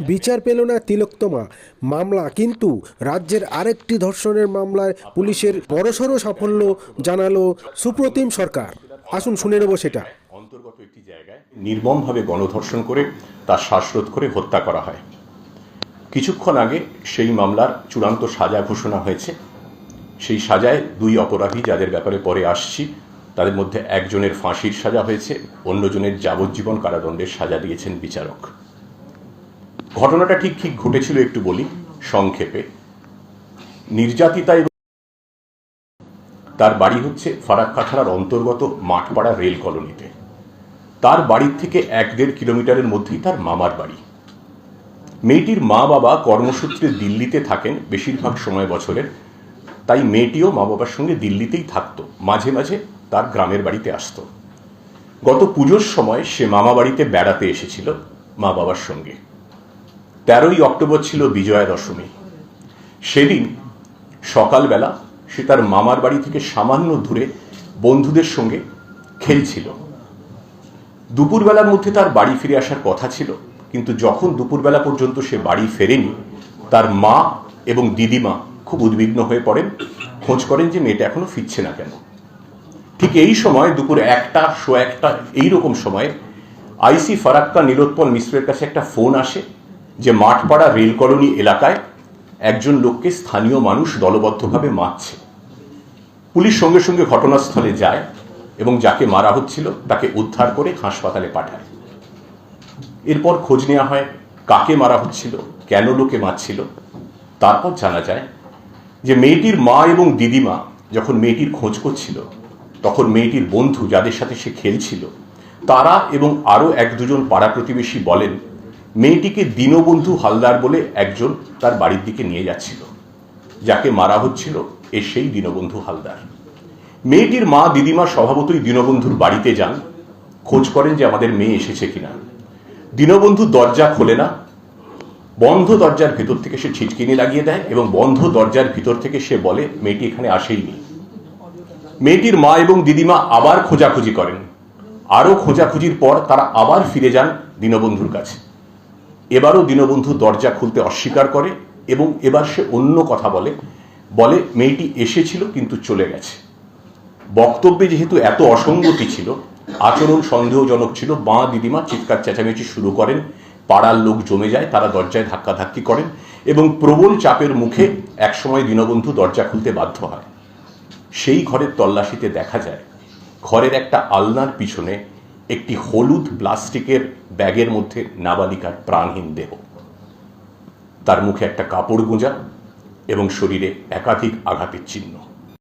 বিচার পেল না তিলোত্তমা। মামলা কিন্তু রাজ্যের আরেকটি ধর্ষণের মামলায় পুলিশের বড়সড় সাফল্য জানালো সুপ্রতিম সরকার। আসুন শুনে নেব সেটা। অন্তর্গত একটি জায়গায় নির্মমভাবে গণধর্ষণ করে তার শ্বাসরোধ করে হত্যা করা হয়। কিছুক্ষণ আগে সেই মামলার চূড়ান্ত সাজা ঘোষণা হয়েছে। সেই সাজায় দুই অপরাধী যাদের ব্যাপারে পরে আসছি, তাদের মধ্যে একজনের ফাঁসির সাজা হয়েছে, অন্যজনের যাবজ্জীবন কারাদণ্ডের সাজা দিয়েছেন বিচারক। ঘটনাটা ঠিক ঠিক ঘটেছিল একটু বলি, সংক্ষেপে। নির্যাতিতা এবং তার বাড়ি হচ্ছে ফারাক্কা থানার অন্তর্গত মাঠপাড়া রেল কলোনিতে। তার বাড়ির থেকে এক দেড় কিলোমিটারের মধ্যেই তার মামার বাড়ি। মেয়েটির মা বাবা কর্মসূত্রে দিল্লিতে থাকেন বেশিরভাগ সময় বছরের, তাই মেয়েটিও মা বাবার সঙ্গে দিল্লিতেই থাকতো, মাঝে মাঝে তার গ্রামের বাড়িতে আসতো। গত পুজোর সময় সে মামা বাড়িতে বেড়াতে এসেছিল মা বাবার সঙ্গে। তেরোই অক্টোবর ছিল বিজয়া দশমী সেদিন সকালবেলা সে তার মামার বাড়ি থেকে সামান্য দূরে বন্ধুদের সঙ্গে খেলছিল। দুপুরবেলার মধ্যে তার বাড়ি ফিরে আসার কথা ছিল, কিন্তু যখন দুপুরবেলা পর্যন্ত সে বাড়ি ফেরেনি, তার মা এবং দিদিমা খুব উদ্বিগ্ন হয়ে পড়েন, খোঁজ করেন যে মেয়েটা এখনও ফিরছে না কেন। ঠিক এই সময় দুপুর একটা, শো একটা, এইরকম সময়ে আইসি ফারাক্কা নীলোৎপল মিশ্রের কাছে একটা ফোন আসে যে মাঠপাড়া রেল কলোনি এলাকায় একজন লোককে স্থানীয় মানুষ দলবদ্ধভাবে মারছে। পুলিশ সঙ্গে সঙ্গে ঘটনাস্থলে যায় এবং যাকে মারা হচ্ছিল তাকে উদ্ধার করে হাসপাতালে পাঠায়। এরপর খোঁজ নেওয়া হয় কাকে মারা হচ্ছিল, কেন লোকে মারছিল। তারপর জানা যায় যে মেয়েটির মা এবং দিদিমা যখন মেয়েটির খোঁজ করছিল, তখন মেয়েটির বন্ধু যাদের সাথে সে খেলছিল, তারা এবং আরও এক দুজন পাড়া প্রতিবেশী বলেন মেয়েটিকে দীনবন্ধু হালদার বলে একজন তার বাড়ির দিকে নিয়ে যাচ্ছিল। যাকে মারা হচ্ছিল এ সেই দীনবন্ধু হালদার। মেয়েটির মা দিদিমা স্বভাবতই দীনবন্ধুর বাড়িতে যান। খোঁজ করেন যে আমাদের মেয়ে এসেছে কিনা। দীনবন্ধু দরজা খোলে না। বন্ধ দরজার ভেতর থেকে সে ছিটকিনি লাগিয়ে দেয় এবং বন্ধ দরজার ভিতর থেকে সে বলে, মেয়েটি এখানে আসেইনি। মেয়েটির মা এবং দিদিমা আবার খোঁজাখুঁজি করেন। আরও খোঁজাখুঁজির পর তারা আবার ফিরে যান দীনবন্ধুর কাছে। এবারও দীনবন্ধু দরজা খুলতে অস্বীকার করে এবং এবার সে অন্য কথা বলে। বলে, মেয়েটি এসেছিল কিন্তু চলে গেছে। বক্তব্যে যেহেতু এত অসঙ্গতি ছিল, আচরণ সন্দেহজনক ছিল, বাঁ দিদিমা চিৎকার চেঁচামেচি শুরু করেন, পাড়ার লোক জমে যায়, তারা দরজায় ধাক্কাধাক্কি করেন এবং প্রবল চাপের মুখে একসময় দীনবন্ধু দরজা খুলতে বাধ্য হয়। সেই ঘরের তল্লাশিতে দেখা যায়, ঘরের একটা আলনার পিছনে একটি হলুদ প্লাস্টিকের ব্যাগের মধ্যে নাবালিকার প্রাণহীন দেহ। তার মুখে একটা কাপড় গুঁজা এবং শরীরে একাধিক আঘাতের চিহ্ন।